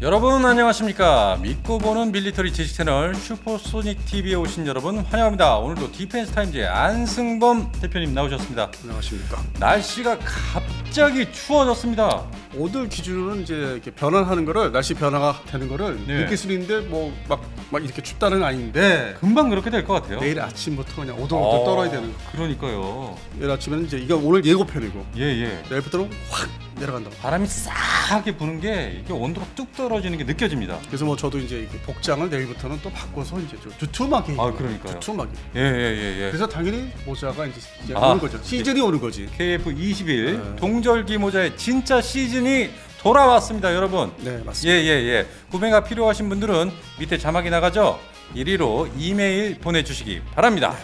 여러분 안녕하십니까? 믿고 보는 밀리터리 지식 채널 슈퍼소닉 TV에 오신 여러분 환영합니다. 오늘도 디펜스 타임즈의 안승범 대표님 나오셨습니다. 안녕하십니까. 날씨가 갑 자기 추워졌습니다 오늘 기준으로는 이제 이렇게 변화하는 거를 날씨 변화가 되는 거를 네. 느낄 수 있는데 뭐 막 막 이렇게 춥다는 아닌데 금방 그렇게 될 것 같아요 내일 아침부터 그냥 오돌오돌 어, 떨어야 되는. 그러니까요 내일 아침에는 이제 이거 오늘 예고편이고 예 예 내일부터는 확 내려간다고. 바람이 싸하게 부는 게 이게 온도가 뚝 떨어지는 게 느껴집니다 그래서 뭐 저도 이제 이렇게 복장을 내일부터는 또 바꿔서 이제 좀 두툼하게. 아, 그러니까요. 두툼하게. 예예예 예, 그래서 당연히 모자가 이제, 아, 오는 거죠. 시즌이 오는 거지. KF21 네. 동 절기 모자의 진짜 시즌이 돌아왔습니다 여러분. 네 맞습니다. 예 예 예. 구매가 필요하신 분들은 밑에 자막이 나가죠? 1위로 이메일 보내주시기 바랍니다.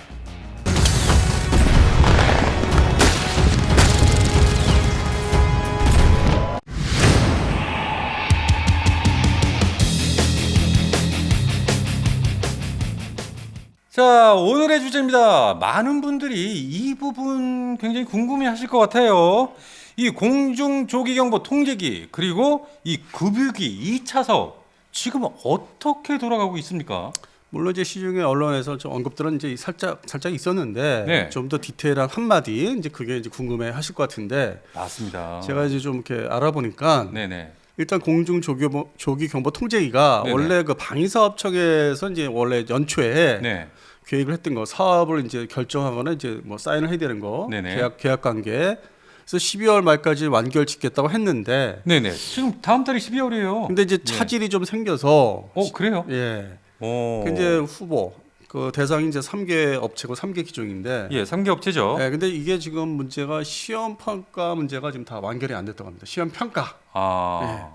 자 오늘의 주제입니다. 많은 분들이 이 부분 굉장히 궁금해 하실 것 같아요 이 공중 조기 경보 통제기 그리고 이 급유기 2차 사업 지금 어떻게 돌아가고 있습니까? 물론 이제 시중에 언론에서 좀 언급들은 이제 살짝 살짝 있었는데 네. 좀더 디테일한 한 마디 이제 그게 이제 궁금해 하실 것 같은데 맞습니다. 제가 이제 좀 이렇게 알아보니까 네네. 일단 공중 조기 조기 경보 통제기가 네네. 원래 그 방위 사업청에서 이제 원래 연초에 네. 계획을 했던 거 사업을 이제 결정하거나 이제 뭐 사인을 해야 되는 거 네네. 계약 계약 관계 그래서 12월 말까지 완결 짓겠다고 했는데 네네. 지금 다음 달이 12월이에요. 근데 이제 차질이 좀 생겨서 어 그래요? 예. 어. 그 이제 후보 그 대상이 이제 3개 업체고 3개 기종인데 예, 3개 업체죠. 예, 근데 이게 지금 문제가 시험 평가 문제가 지금 다 완결이 안 됐다고 합니다. 시험 평가. 아.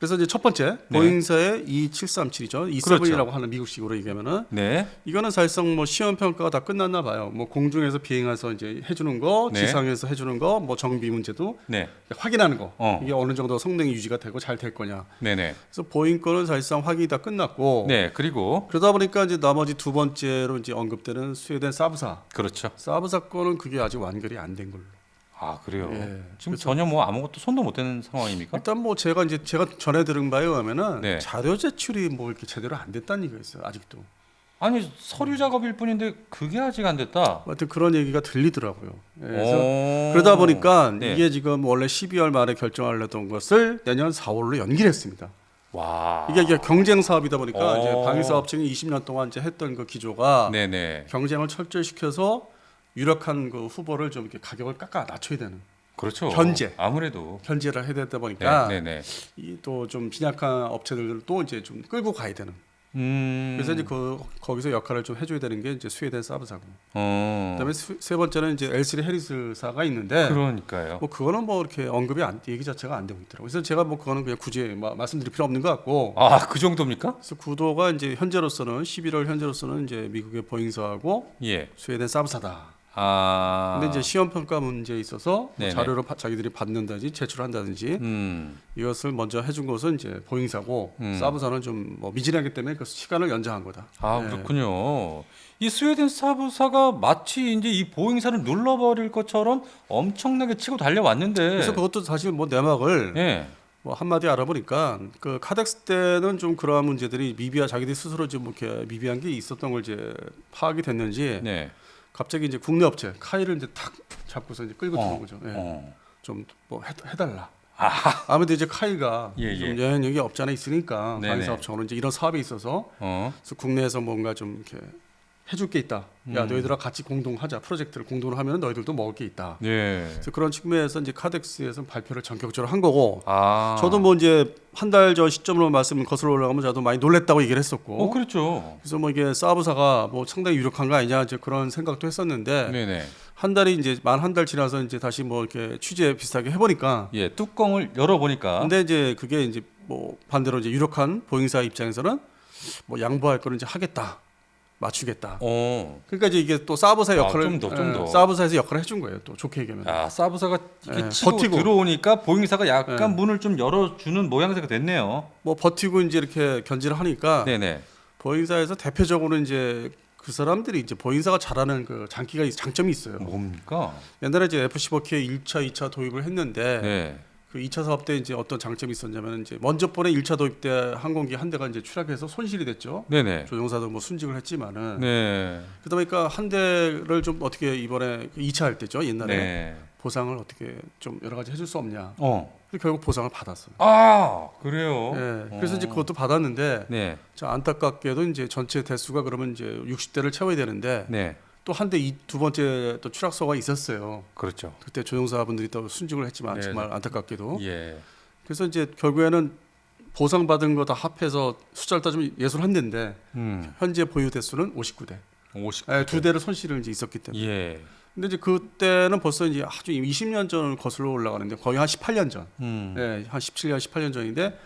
그래서 이제 첫 번째 네. 보잉사의 2737이죠. 27이라고 그렇죠. 하는 미국식으로 얘기하면은 네. 이거는 사실상 뭐 시험 평가가 다 끝났나 봐요. 뭐 공중에서 비행해서 이제 해주는 거, 네. 지상에서 해주는 거, 뭐 정비 문제도 네. 확인하는 거. 어. 이게 어느 정도 성능이 유지가 되고 잘 될 거냐. 네네. 그래서 보잉 거는 사실상 확인이 다 끝났고. 네. 그리고 그러다 보니까 이제 나머지 두 번째로 이제 언급되는 스웨덴 사브사. 그렇죠. 사브사 거는 그게 아직 완결이 안 된 걸로. 아 그래요. 예. 지금 전혀 뭐 아무것도 손도 못 대는 상황입니까? 일단 뭐 제가 이제 제가 전해 들은 바에 의하면은 네. 자료 제출이 뭐 이렇게 제대로 안 됐다는 얘기가 있어요. 아직도. 아니 서류 작업일 뿐인데 그게 아직 안 됐다. 하여튼 그런 얘기가 들리더라고요. 예, 그래서 오. 그러다 보니까 네. 이게 지금 원래 12월 말에 결정하려던 것을 내년 4월로 연기했습니다. 와. 이게, 이게 경쟁 사업이다 보니까 어. 이제 방위사업청이 20년 동안 이제 했던 그 기조가 네네. 경쟁을 철저히 시켜서 유력한 그 후보를 좀 이렇게 가격을 깎아 낮춰야 되는 그렇죠. 견제. 아무래도. 견제를 해야 되다 보니까 네, 네네. 이또좀 빈약한 업체들을 또 이제 좀 끌고 가야 되는. 음. 그래서 이제 그 거기서 역할을 좀 해줘야 되는 게 이제 스웨덴 사브사고. 어. 그다음에 스- 세 번째는 이제 L3 해리스사가 있는데 그러니까요. 뭐 그거는 뭐 이렇게 언급이 안 얘기 자체가 안 되고 있더라고요. 그래서 제가 뭐 그거는 그냥 굳이 마- 말씀드릴 필요 없는 것 같고. 아, 그 정도입니까? 그래서 구도가 이제 현재로서는 11월 현재로서는 이제 미국의 보잉사하고 예. 스웨덴 사브사다. 아. 근데 이제 시험 평가 문제에 있어서 뭐 네네. 자료를 파- 자기들이 받는다든지 제출한다든지 음. 이것을 먼저 해준 것은 이제 보잉사고 음. 사브사는 좀뭐 미진하기 때문에 그 시간을 연장한 거다. 아, 네. 그렇군요. 이 스웨덴 사부사가 마치 이제 이 보잉사를 눌러버릴 것처럼 엄청나게 치고 달려왔는데. 그래서 그것도 사실 뭐 내막을 예. 뭐 한마디 알아보니까 그 카덱스 때는 좀 그러한 문제들이 미비한 자기들 이 스스로 좀 이렇게 미비한 게 있었던 걸 이제 파악이 됐는지 네. 갑자기 이제 국내 업체 카이를 이제 탁 잡고서 이제 끌고 어, 들어온 거죠. 예. 어. 좀뭐 해달라. 아. 아무래도 이제 카이가 예, 좀 예. 영향력이 없지 않아 있으니까 네네. 방위사업청으로 이제 이런 사업에 있어서 어. 그래서 국내에서 뭔가 좀 이렇게 해줄 게 있다. 야 음. 너희들아 같이 공동하자 프로젝트를 공동으로 하면 너희들도 먹을 게 있다. 네. 그래서 그런 측면에서 이제 카덱스에서 발표를 전격적으로 한 거고 아. 저도 뭐 이제 한 달 전 시점으로 말씀 거슬러 올라가면 저도 많이 놀랬다고 얘기를 했었고 어, 그렇죠. 그래서 뭐 이게 사브사가 뭐 상당히 유력한 거 아니냐 이제 그런 생각도 했었는데 네네. 한 달이 이제 만 한 달 지나서 이제 다시 뭐 이렇게 취재 비슷하게 해보니까 예, 뚜껑을 열어보니까. 근데 이제 그게 이제 뭐 반대로 이제 유력한 보잉사 입장에서는 뭐 양보할 거는 이제 하겠다 맞추겠다 어. 그러니까 이제 이게 또 사브사 아, 역할을 좀 더, 좀 예, 더. 사브사에서 역할을 해준 거예요 또 좋게 얘기하면 아, 사부사가 이렇게 예, 치고 버티고. 들어오니까 보잉사가 약간 예. 문을 좀 열어주는 모양새가 됐네요. 뭐 버티고 이제 이렇게 견제를 하니까 네네. 보잉사에서 대표적으로 이제 그 사람들이 이제 보잉사가 잘하는 그 장기가 있- 장점이 있어요. 뭡니까? 옛날에 이제 F-15K 1차, 2차 도입을 했는데 네. 그 2차 사업 때 이제 어떤 장점이 있었냐면 이제 먼저 번에 1차 도입 때 항공기 한 대가 이제 추락해서 손실이 됐죠. 네네. 조종사도 뭐 순직을 했지만은 네. 그러다 보니까 한 대를 좀 어떻게 이번에 2차 할 때죠 옛날에 네. 보상을 어떻게 좀 여러 가지 해줄 수 없냐. 어. 결국 보상을 받았어요. 아 그래요. 예, 그래서 이제 어. 그것도 받았는데 네. 자, 안타깝게도 이제 전체 대수가 그러면 이제 60대를 채워야 되는데 네. 또한대두 번째 또 추락사가 있었어요. 그렇죠. 그때 조종사분들이 또 순직을 했지만 네, 정말 안타깝게도 예. 그래서 이제 결국에는 보상받은 거 다 합해서 숫자를 따지면 예술 한 대인데 음. 현재 보유 대수는 59대. 50. 예, 두 대를 손실을 이제 있었기 때문에. 예. 근데 이제 그때는 벌써 이제 아주 20년 전을 거슬러 올라가는데 거의 한 18년 전. 음. 예, 한 17년, 18년 전인데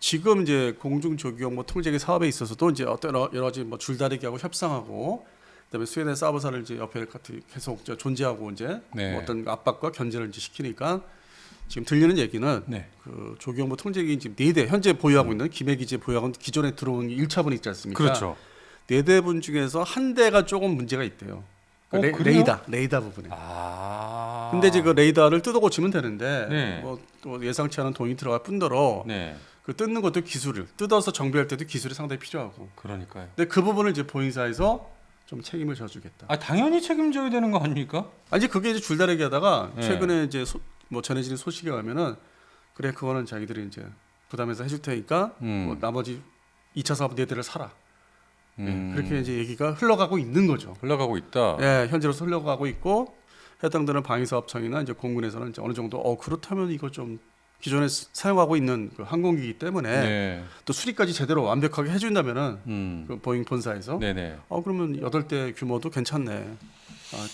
지금 이제 공중 조기용 뭐 통제기 사업에 있어서도 이제 어떤 여러 가지 뭐 줄다리기하고 협상하고 그다음에 스웨덴 사브사를 이제 옆에 같이 계속 저 존재하고 이제 네. 뭐 어떤 압박과 견제를 이제 시키니까 지금 들리는 얘기는 네. 그 조기용모 통제기 지금 네대 현재 보유하고 있는 김해 기지에 보유하고 있는 기존에 들어온 1차분 있지 않습니까? 그렇죠. 네 대분 중에서 한 대가 조금 문제가 있대요. 그 어, 레? 레이더, 레이더 부분에. 아. 근데 이제 그 레이더를 뜯어 고치면 되는데 네. 뭐또 예상치 않은 돈이 들어갈 뿐더러 네. 그 뜯는 것도 기술을 뜯어서 정비할 때도 기술이 상당히 필요하고. 그러니까요. 근데 그 부분을 이제 보잉사에서 좀 책임을 져주겠다. 아 당연히 책임져야 되는 거 아닙니까? 아니 그게 이제 줄다리기 하다가 네. 최근에 이제 소, 뭐 전해지는 소식에 가면은 그래 그거는 자기들이 이제 부담해서 해줄 테니까 음. 뭐 나머지 2차 사업 네 대를 사라. 예, 음. 그렇게 이제 얘기가 흘러가고 있는 거죠. 흘러가고 있다. 예, 현재로서 흘러가고 있고 해당되는 방위사업청이나 이제 공군에서는 이제 어느 정도 어 그렇다면 이거 좀 기존에 스- 사용하고 있는 그 항공기이기 때문에 네. 또 수리까지 제대로 완벽하게 해준다면은 음. 그 보잉 본사에서 네네. 어 그러면 여덟 대 규모도 괜찮네. 아,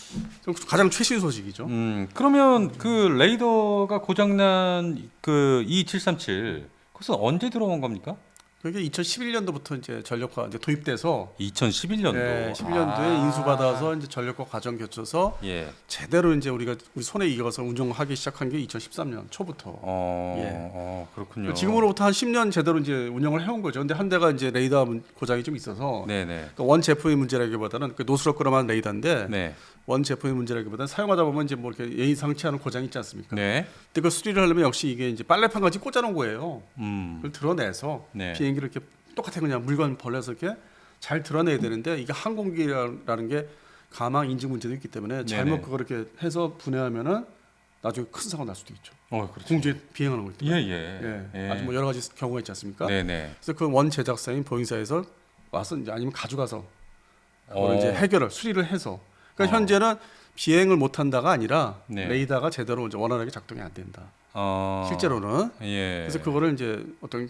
가장 최신 소식이죠. 음. 그러면 그 레이더가 고장난 그 E737 그것은 언제 들어온 겁니까? 그게 2011년도부터 이제 전력화 이제 도입돼서 2011년도. 예, 11년도에 아. 인수받아서 이제 전력화 과정 거쳐서 예. 제대로 이제 우리가 우리 손에 익어서 운영하기 시작한 게 2013년 초부터. 어. 예. 어 그렇군요. 지금으로부터 한 10년 제대로 이제 운영을 해온 거죠. 근데 한 대가 이제 레이더 문- 고장이 좀 있어서 네네. 그원 제품의 문제라기보다는 그 노스럽거나만 레이더인데 네. 원 제품의 문제라기보다는 사용하다 보면 이제 뭐 이렇게 예의상치 않은 고장이 있지 않습니까? 네. 근데 그 수리를 하려면 역시 이게 이제 빨래판 같이 꽂아놓은 거예요. 음. 그걸 드러내서 네. 비행기를 이렇게 똑같아 그냥 물건 벌려서 이렇게 잘 드러내야 되는데 이게 항공기라는 게 가망 인증 문제도 있기 때문에 잘못 네네. 그걸 이렇게 해서 분해하면은 나중에 큰 사고 날 수도 있죠. 어, 그렇죠. 공중에 비행하는 거 있죠. 예, 예. 예. 아주 뭐 여러 가지 경우가 있지 않습니까? 네네. 그래서 그 원 제작사인 보잉사에서 와서 이제 아니면 가져가서 그걸 어. 이제 해결을 수리를 해서 그러니까 어. 현재는 비행을 못 한다가 아니라 네. 레이더가 제대로 이제 원활하게 작동이 안 된다. 어. 실제로는 예. 그래서 그거를 이제 어떤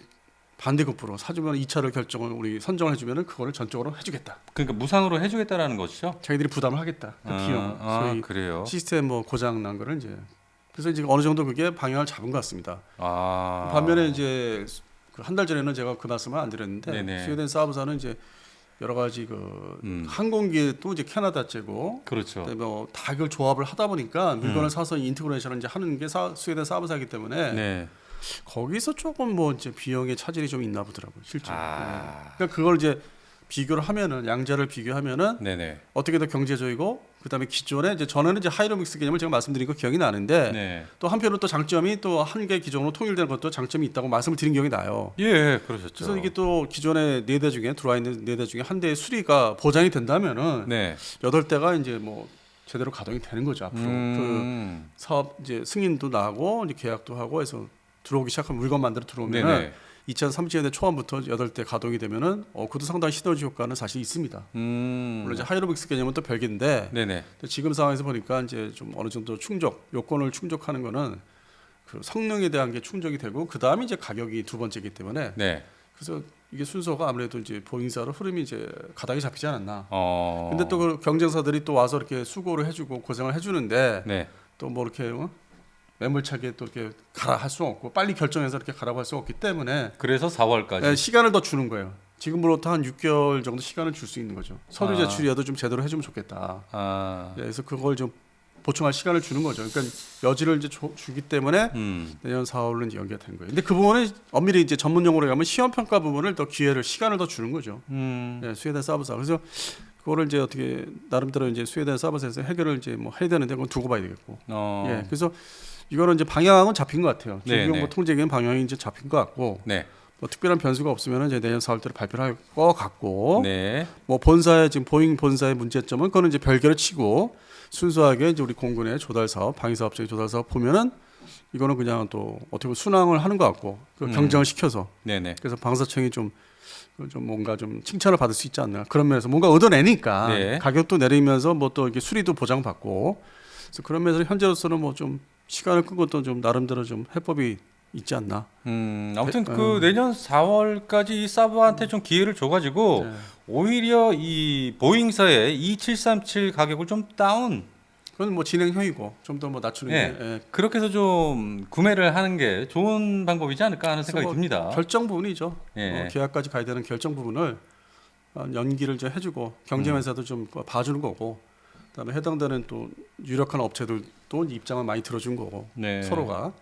반대급부로 사주면 2차를 결정을 우리 선정을 해주면은 그거를 전적으로 해주겠다. 그러니까 무상으로 해주겠다라는 것이죠. 자기들이 부담을 하겠다. 그 아, 비용, 아, 그래요. 시스템 뭐 고장 난 거를 이제 그래서 이제 어느 정도 그게 방향을 잡은 것 같습니다. 아. 반면에 이제 그한달 전에는 제가 그 말씀을 안 드렸는데 네네. 스웨덴 사브사는 이제 여러 가지 그 음. 항공기 또 이제 캐나다제고 그렇죠. 뭐다 이걸 조합을 하다 보니까 물건을 사서 인테그레이션을 이제 하는 게 사, 스웨덴 사브사이기 때문에 네. 거기서 조금 뭐 이제 비용의 차질이 좀 있나 보더라고요 실제로. 아. 그러니까 그걸 이제 비교를 하면은 양자를 비교하면은 네네. 어떻게 더 경제적이고 그다음에 기존에 이제 전에는 이제 하이로믹스 개념을 제가 말씀드린 거 기억이 나는데 네. 또 한편으로 또 장점이 또 한 개 기종으로 통일되는 것도 장점이 있다고 말씀을 드린 기억이 나요. 예, 그러셨죠. 그래서 이게 또 기존의 네 대 중에 들어와 있는 네 대 중에 한 대의 수리가 보장이 된다면은 네. 여덟 대가 이제 뭐 제대로 가동이 되는 거죠 앞으로 그 음. 사업 이제 승인도 나고 이제 계약도 하고 해서 들어오기 시작한 물건 만들어 들어오면은 네네. 2030년대 초반부터 여덟 대 가동이 되면은 어 그것도 상당히 시너지 효과는 사실 있습니다. 음. 물론 이제 하이로믹스 개념은 또 별개인데 네네. 지금 상황에서 보니까 이제 좀 어느 정도 충족 요건을 충족하는 거는 그 성능에 대한 게 충족이 되고 그 다음에 이제 가격이 두 번째이기 때문에 네. 그래서 이게 순서가 아무래도 이제 보잉사로 흐름이 이제 가닥이 잡히지 않았나. 어. 근데 또 그 경쟁사들이 또 와서 이렇게 수고를 해주고 고생을 해주는데 네. 또뭐 이렇게 어? 매몰차게 또 이렇게 가라 할수 없고 빨리 결정해서 이렇게 가라고 할 수 없기 때문에 그래서 4월까지. 예, 시간을 더 주는 거예요. 지금으로부터 한 6개월 정도 시간을 줄 수 있는 거죠. 서류 아. 제출이라도 좀 제대로 해주면 좋겠다. 아. 예, 그래서 그걸 좀 보충할 시간을 주는 거죠. 그러니까 여지를 이제 줘- 주기 때문에 음. 내년 4월로 이제 연기가 된 거예요. 근데 그 부분은 엄밀히 이제 전문 용어로 하면 시험 평가 부분을 더 기회를 시간을 더 주는 거죠. 음. 예, 스웨덴 사브사. 그래서 그거를 이제 어떻게 나름대로 이제 스웨덴 사브사에서 해결을 이제 뭐 해야 되는데 그건 두고 봐야 되겠고. 어. 예, 그래서 이거는 이제 방향은 잡힌 것 같아요. 네, 조기경보 네. 통제기는 방향이 이제 잡힌 것 같고 네. 뭐 특별한 변수가 없으면 이제 내년 4월달에 발표를 할 것 같고 네. 뭐 본사의 지금 보잉 본사의 문제점은 그거는 이제 별개로 치고 순수하게 이제 우리 공군의 조달 사업, 방위 사업적인 조달 사업 보면은 이거는 그냥 또 어떻게 보면 순항을 하는 것 같고 그 음. 경쟁을 시켜서 네, 네. 그래서 방사청이 좀, 좀 뭔가 좀 칭찬을 받을 수 있지 않나 그런 면에서 뭔가 얻어내니까 네. 가격도 내리면서 뭐 또 이게 수리도 보장받고 그래서 그런 면에서 현재로서는 뭐 좀 시간을 끄고 또좀 나름대로 좀 해법이 있지 않나. 음, 아무튼 네, 그 내년 4월까지 이 사브한테 좀 기회를 줘가지고 네. 오히려 이 보잉사의 2737 가격을 좀 다운 그건 뭐 진행형이고 좀 더 뭐 낮추는 네. 게 예. 그렇게 해서 좀 구매를 하는 게 좋은 방법이지 않을까 하는 생각이 뭐 듭니다. 결정 부분이죠. 예. 어, 계약까지 가야 되는 결정 부분을 어, 연기를 좀 해주고 경쟁회사도 좀 봐주는 거고, 그다음에 해당되는 또 유력한 업체들도 입장을 많이 들어준 거고 네. 서로가.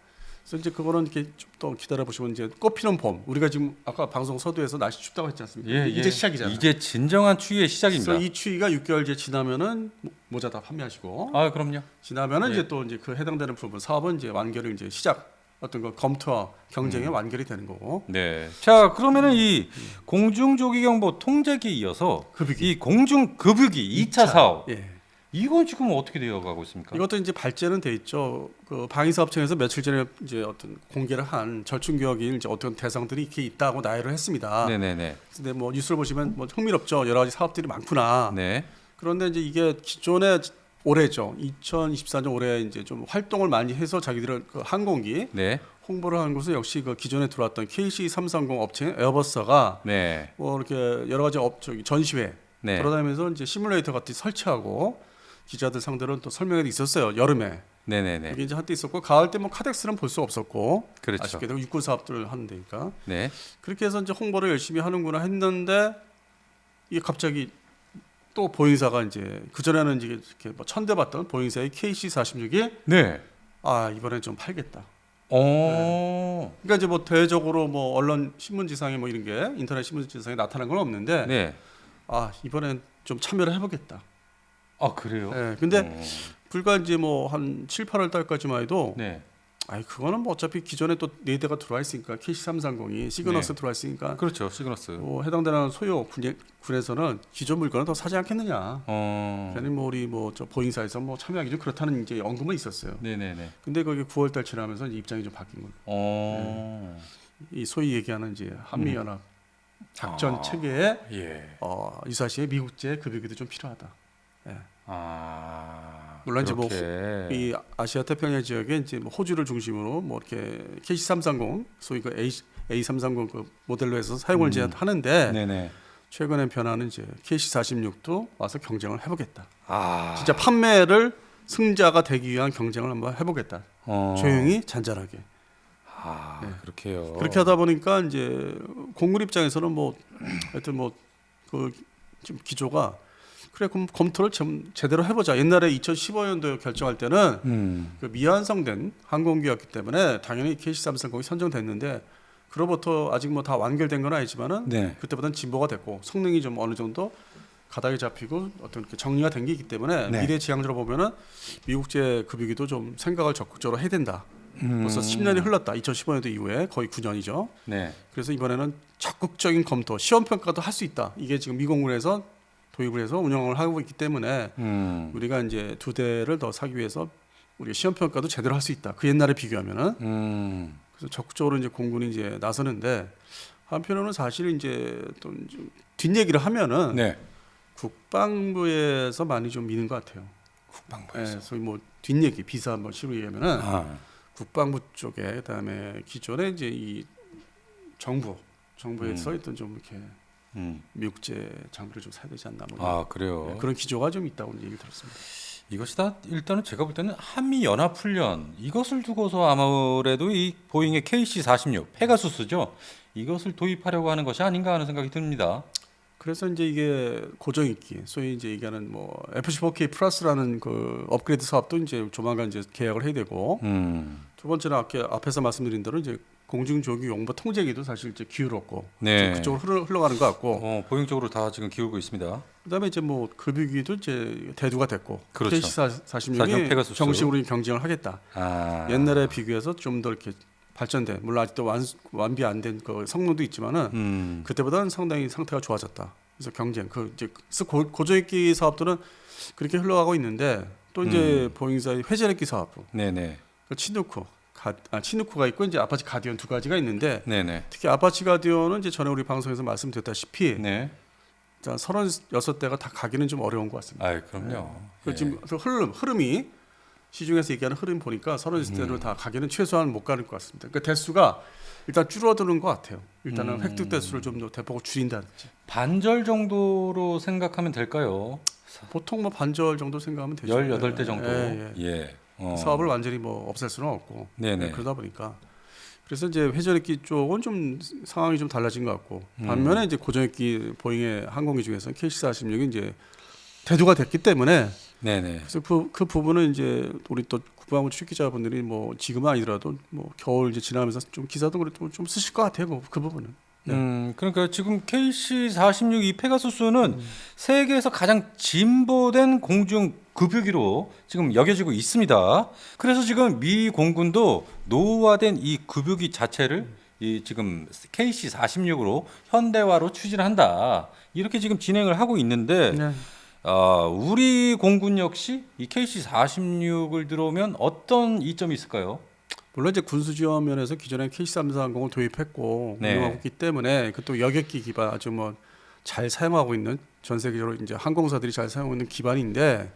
그래서 이제 그거는 이렇게 좀 더 기다려 보시면 이제 꽃피는 봄. 우리가 지금 아까 방송 서두에서 날씨 춥다고 했지 않습니까? 예, 이제 예. 시작이잖아요. 이제 진정한 추위의 시작입니다. 그래서 이 추위가 6개월 제 지나면은 모- 모자 다 판매하시고 아, 그럼요. 지나면은 예. 이제 또 이제 그 해당되는 부분 사업은 이제 완결이 이제 시작 어떤 거 검토와 경쟁의 음. 완결이 되는 거고 네. 자, 그러면은 이 공중 조기 경보 통제기에 이어서 급유기 이 공중 급유기 2차 사업 예. 이건 지금 어떻게 되어가고 있습니까? 이것도 이제 발제는 돼 있죠. 그 방위사업청에서 며칠 전에 이제 어떤 공개를 한 절충교역인 이제 어떤 대상들이 이렇게 있다고 나열을 했습니다. 네네네. 근데 뭐 뉴스를 보시면 뭐 흥미롭죠. 여러 가지 사업들이 많구나. 네. 그런데 이제 이게 기존에 올해죠. 2024년 올해 이제 좀 활동을 많이 해서 자기들은 그 항공기 네. 홍보를 하는 곳은 역시 그 기존에 들어왔던 KC330 업체 에어버스가 네. 뭐 이렇게 여러 가지 업 저기 전시회 네. 돌아다니면서 이제 시뮬레이터 같은 거 설치하고 기자들 상대로 또 설명회도 있었어요. 여름에. 네네네. 이게 이제 한때 있었고 가을 때 뭐 카덱스는 볼 수 없었고 그렇죠. 아쉽게도 육군 사업들을 하는 데니까 네. 그렇게 해서 이제 홍보를 열심히 하는구나 했는데 이게 갑자기 또 보잉사가 이제 그 전에는 이제 이렇게 뭐 천대받던 보잉사의 KC46이 네. 아 이번에 좀 팔겠다. 어. 그러니까 이제 뭐 대외적으로 뭐 언론 신문지상에 뭐 이런 게 인터넷 신문지상에 나타난 건 없는데 네. 아 이번엔 좀 참여를 해보겠다. 아 그래요? 예, 근데 어. 불과 이제 뭐 한 7, 8월 달까지만 해도 네. 아이 그거는 뭐 어차피 기존에 또 네 대가 들어와 있으니까 KC330이 시그너스 들어와 있으니까 그렇죠. 시그너스. 뭐 해당되는 소요 군에, 군에서는 기존 물건을 더 사지 않겠느냐. 어. 괜히 뭐 우리 뭐 저 보잉사에서 뭐 참여하기 좀 그렇다는 이제 언급은 있었어요. 네네네. 근데 거기 9월 달 지나면서 이제 입장이 좀 바뀐 거예요. 어. 이 소위 얘기하는 이제 한미 연합 작전 아. 체계에 예. 어, 유사시에 미국제 급여기도 좀 필요하다. 아. 물론 이제 뭐 그렇게. 이 아시아 태평양 지역에 이제 뭐 호주를 중심으로 뭐 이렇게 KC330 소위 그 A A330 그 모델로 해서 사용을 음. 하는데 네네. 최근에 변화는 이제 KC46도 와서 경쟁을 해보겠다. 아. 진짜 판매를 승자가 되기 위한 경쟁을 한번 해보겠다. 어. 조용히 잔잔하게. 아 네. 그렇게요. 그렇게 하다 보니까 이제 공군 입장에서는 뭐 하여튼 뭐그 기조가 그래 그럼 검토를 좀 제대로 해보자. 옛날에 2015년도에 결정할 때는 음. 그 미완성된 항공기였기 때문에 당연히 KC330이 선정됐는데 그로부터 아직 뭐 다 완결된 건 아니지만은 네. 그때보다는 진보가 됐고 성능이 좀 어느 정도 가닥이 잡히고 어떤 이렇게 정리가 된 게 있기 때문에 네. 미래 지향적으로 보면은 미국제 급유기도 좀 생각을 적극적으로 해야 된다. 음. 벌써 10년이 흘렀다. 2015년도 이후에 거의 9년이죠. 네. 그래서 이번에는 적극적인 검토, 시험 평가도 할 수 있다. 이게 지금 미공군에서 도입을 해서 운영을 하고 있기 때문에 음. 우리가 이제 두 대를 더 사기 위해서 우리가 시험 평가도 제대로 할 수 있다. 그 옛날에 비교하면은 음. 그래서 적극적으로 이제 공군이 이제 나서는데 한편으로는 사실 이제 또좀 뒷얘기를 하면은 네. 국방부에서 많이 좀 미는 것 같아요. 국방부에서. 예, 소위 뭐 뒷얘기 비사 한번 시로 얘기하면은 아. 국방부 쪽에 그다음에 기존에 이제 이 정부 정부에서 음. 있던 좀 이렇게 음. 미국제 장비를 좀 사야 되지 않나 뭐 아 그래요. 예, 그런 기조가 좀 있다고 얘기 들었습니다. 이것이 다 일단은 제가 볼 때는 한미 연합 훈련 이것을 두고서 아무래도 이 보잉의 KC-46 페가수스죠. 이것을 도입하려고 하는 것이 아닌가 하는 생각이 듭니다. 그래서 이제 이게 고정 있기 소위 이제 얘기하는 뭐 FC4K 플러스라는 그 업그레이드 사업도 이제 조만간 이제 계약을 해야 되고 음. 두 번째는 아까 앞에서 말씀드린 대로 이제 공중조기 용보 통제기도 사실 이제 기울었고 네. 좀 그쪽으로 흘러, 흘러 가는 것 같고 어, 보행 쪽으로 다 지금 기울고 있습니다. 그다음에 이제 뭐 급유기도 이제 대두가 됐고 그렇죠. KC 사십육 46이 페가수스. 정식으로 경쟁을 하겠다. 아. 옛날에 비교해서 좀 더 이렇게 발전된 물론 아직도 완, 완비 안 된 그 성능도 있지만은 음. 그때보다는 상당히 상태가 좋아졌다. 그래서 경쟁 그 이제 그래서 고, 고정익기 사업들은 그렇게 흘러가고 있는데 또 이제 보잉사의 회전익기 사업부 네네. 그 치누쿠 가, 아, 치누쿠가 있고 이제 아파치 가디언 두 가지가 있는데 네네. 특히 아파치 가디언은 이제 전에 우리 방송에서 말씀드렸다시피 네. 자, 36대가 다 가기는 좀 어려운 것 같습니다. 아, 그럼요. 그 예. 지금 그 흐름 흐름이 시중에서 얘기하는 흐름 보니까 음. 36대로 다 가기는 최소한 못 가는 것 같습니다. 그러니까 대수가 일단 줄어드는 것 같아요. 일단은 음. 획득 대수를 좀 더 대폭 줄인다든지. 반절 정도로 생각하면 될까요? 보통 뭐 반절 정도 생각하면 되죠. 18대 정도. 예, 예. 예. 어. 사업을 완전히 뭐 없앨 수는 없고 네네. 그러다 보니까 그래서 이제 회전익기 쪽은 좀 상황이 좀 달라진 것 같고 음. 반면에 이제 고정익기 보잉의 항공기 중에서 KC46이 이제 대두가 됐기 때문에 네네. 그래서 그, 그 부분은 이제 우리 또 국방부 취 기자분들이 뭐 지금은 아니더라도 뭐 겨울 이제 지나면서 좀 기사도 그래도 좀 쓰실 것 같아요. 그, 그 부분은. 네. 음, 그러니까 지금 KC46 이 페가수스는 음. 세계에서 가장 진보된 공중 급유기로 지금 여겨지고 있습니다. 그래서 지금 미 공군도 노후화된 이 급유기 자체를 이 지금 KC46으로 현대화로 추진을 한다. 이렇게 지금 진행을 하고 있는데 네. 아, 우리 공군 역시 이 KC46을 들어오면 어떤 이점이 있을까요? 물론 이제 군수 지원 면에서 기존에 KC34항공을 도입했고 네. 운영하고 있기 때문에 그 또 여객기 기반 아주 뭐 잘 사용하고 있는 전 세계적으로 이제 항공사들이 잘 사용하고 있는 기반인데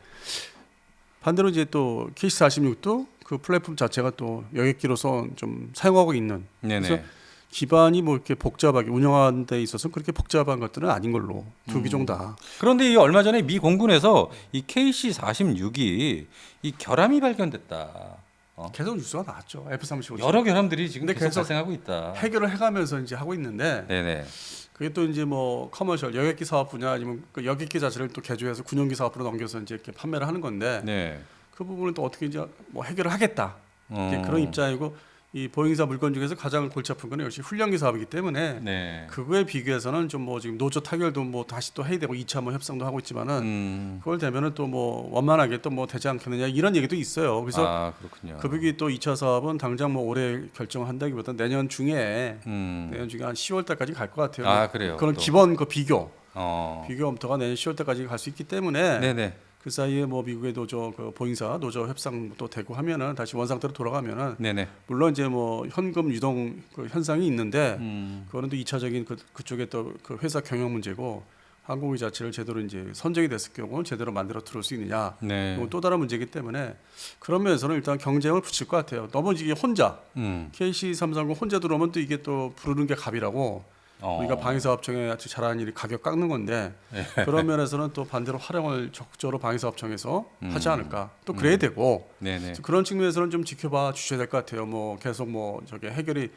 반대로 이제 또 KC46도 그 플랫폼 자체가 또 여객기로서 좀 사용하고 있는 네네. 그래서 기반이 뭐 이렇게 복잡하게 운영하는 데 있어서 그렇게 복잡한 것들은 아닌 걸로 두 음. 기종 다. 그런데 이 얼마 전에 미 공군에서 이 KC46이 이 결함이 발견됐다. 어? 계속 뉴스가 나왔죠. F35. 여러 결함들이 지금 계속 계속 발생하고 있다. 해결을 해가면서 이제 하고 있는데 네네. 그게 또 이제 뭐 커머셜 여객기 사업 분야 아니면 그 여객기 자체를 또 개조해서 군용기 사업으로 넘겨서 이제 이렇게 판매를 하는 건데 네. 그 부분을 또 어떻게 이제 뭐 해결을 하겠다 이제 어. 그런 입장이고 이 보잉사 물건 중에서 가장 골치 아픈 거는 역시 훈련기 사업이기 때문에 네. 그거에 비교해서는 좀 뭐 지금 노조 타결도 뭐 다시 또 해야 되고 2차 뭐 협상도 하고 있지만은 음. 그걸 되면은 또 뭐 원만하게 또 뭐 되지 않겠느냐 이런 얘기도 있어요. 그래서 아 그렇군요. 급육이 또 2차 사업은 당장 뭐 올해 결정한다기보다 내년 중에 음. 내년 중에 한 10월 달까지 갈 것 같아요. 아 그래요. 그런 또. 기본 그 비교 어. 비교 검토가 내년 10월 달까지 갈 수 있기 때문에 네네. 그 사이에 뭐 미국의 노조 그 보잉사 노조 협상도 되고 하면은 다시 원상태로 돌아가면은 네네. 물론 이제 뭐 현금 유동 그 현상이 있는데 음. 그거는 또 2차적인 그 그쪽에 또 그 회사 경영 문제고 항공기 자체를 제대로 이제 선정이 됐을 경우 제대로 만들어 들어올 수 있느냐 네. 또 다른 문제이기 때문에 그런 면에서는 일단 경쟁을 붙일 것 같아요. 너무 이게 혼자 음. KC 330 혼자 들어오면 또 이게 또 부르는 게 갑이라고 어. 우리가 방위사업청에 아주 잘하는 일이 가격 깎는 건데 네. 그런 면에서는 또 반대로 활용을 적극적으로 방위사업청에서 음. 하지 않을까 또 그래야 되고 네네. 그런 측면에서는 좀 지켜봐 주셔야 될 것 같아요. 뭐 계속 뭐 저게 해결이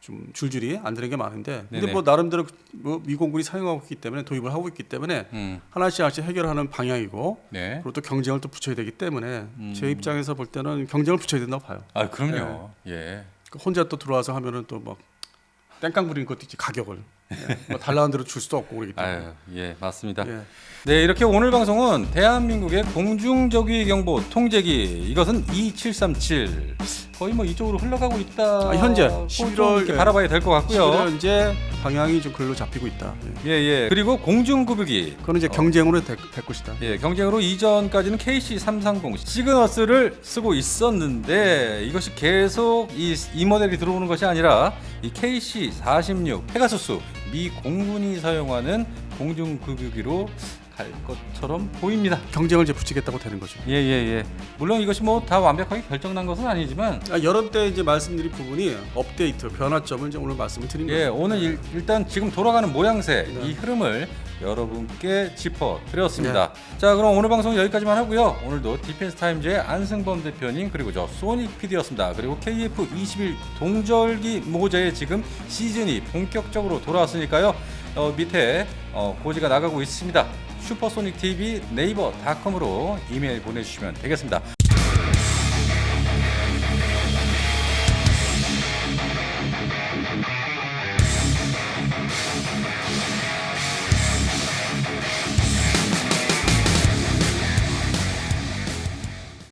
좀 줄줄이 안 되는 게 많은데 근데 네네. 뭐 나름대로 뭐 미공군이 사용하고 있기 때문에 도입을 하고 있기 때문에 음. 하나씩 하나씩 해결하는 방향이고 네. 그리고 또 경쟁을 또 붙여야 되기 때문에 음. 제 입장에서 볼 때는 경쟁을 붙여야 된다고 봐요. 아 그럼요. 네. 예. 그 혼자 또 들어와서 하면은 또 막 땡깡 부리는 것도 있지 가격을 예. 뭐 달라는 대로 줄 수도 없고 그러기 때문에. 아유 예 맞습니다. 예. 네, 이렇게 오늘 방송은 대한민국의 공중저기 경보 통제기 이것은 2737 거의 뭐 이쪽으로 흘러가고 있다. 아, 현재 좀 11월 이렇게 예. 바라봐야 될 것 같고요. 현재 방향이 좀 글로 잡히고 있다. 예. 예, 예. 그리고 공중급유기 그거는 이제 경쟁으로 될, 될 것이다. 예, 경쟁으로 이전까지는 KC330 시그너스를 쓰고 있었는데 이것이 계속 이, 이 모델이 들어오는 것이 아니라 이 KC46 페가수스 미 공군이 사용하는 공중급유기로 갈 것처럼 보입니다. 경쟁을 이제 붙이겠다고 되는 거죠. 예, 예, 예. 물론 이것이 뭐 다 완벽하게 결정난 것은 아니지만 아, 여러 때 이제 말씀드린 부분이 업데이트 변화점을 이제 오늘 말씀을 드린 예, 거예요. 오늘 일, 일단 지금 돌아가는 모양새 네. 이 흐름을 여러분께 짚어 드렸습니다. 자, 그럼 오늘 방송 여기까지만 하고요. 오늘도 디펜스 타임즈의 안승범 대표님 그리고 저 소닉 PD였습니다. 그리고 KF 21 동절기 모자의 지금 시즌이 본격적으로 돌아왔으니까요. 어, 밑에 어, 고지가 나가고 있습니다. 슈퍼소닉 TV 네이버 닷컴으로 이메일 보내주시면 되겠습니다.